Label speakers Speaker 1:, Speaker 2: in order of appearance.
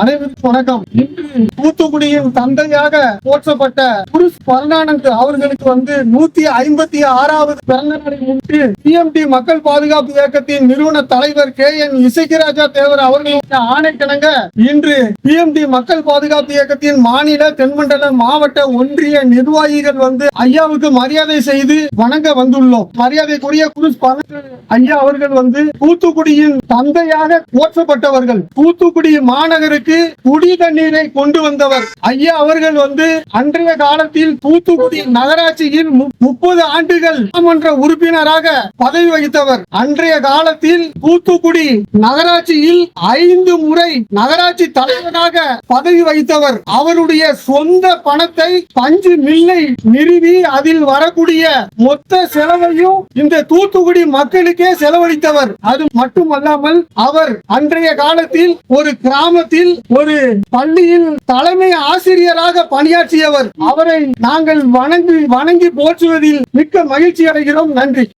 Speaker 1: আরে পড়া কাম தூத்துக்குடியின் தந்தையாக போற்றப்பட்ட புருஷ் பரணானந்த் அவர்களுக்கு வந்து நூத்தி ஐம்பத்தி ஆறாவது பிறந்த நாளை முன்னிட்டு சிஎம்டி மக்கள் பாதுகாப்பு இயக்கத்தின் நிறுவன தலைவர் கே என் இசைக்கிராஜா தேவர் அவர்களுடைய ஆணைக்கிணங்க இன்று பிஎம்டி மக்கள் பாதுகாப்பு இயக்கத்தின் மாநில தென்மண்டல மாவட்ட ஒன்றிய நிர்வாகிகள் வந்து ஐயாவுக்கு மரியாதை செய்து வணங்க வந்துள்ளோம். மரியாதைக்குரிய புருஷ் ஐயா அவர்கள் வந்து தூத்துக்குடியின் தந்தையாக போற்றப்பட்டவர்கள். தூத்துக்குடி மாநகருக்கு குடி தண்ணீரை கொண்டு வந்தவர் ஐயா அவர்கள் வந்து அன்றைய காலத்தில் தூத்துக்குடி நகராட்சியில் முப்பது ஆண்டுகள் சட்டமன்ற உறுப்பினராக பதவி வகித்தவர். அன்றைய காலத்தில் தூத்துக்குடி நகராட்சியில் ஐந்து முறை நகராட்சி தலைவராக பதவி வகித்தவர். அவருடைய சொந்த பணத்தை பஞ்சு மில்லை நிறுவி அதில் வரக்கூடிய மொத்த செலவையும் இந்த தூத்துக்குடி மக்களுக்கே செலவழித்தவர். அது மட்டுமல்லாமல் அவர் அன்றைய காலத்தில் ஒரு கிராமத்தில் ஒரு பள்ளியில் தலைமை ஆசிரியராக பணியாற்றியவர். அவரை நாங்கள் வணங்கி வணங்கி போற்றுவதில் மிக்க மகிழ்ச்சி அடைகிறோம். நன்றி.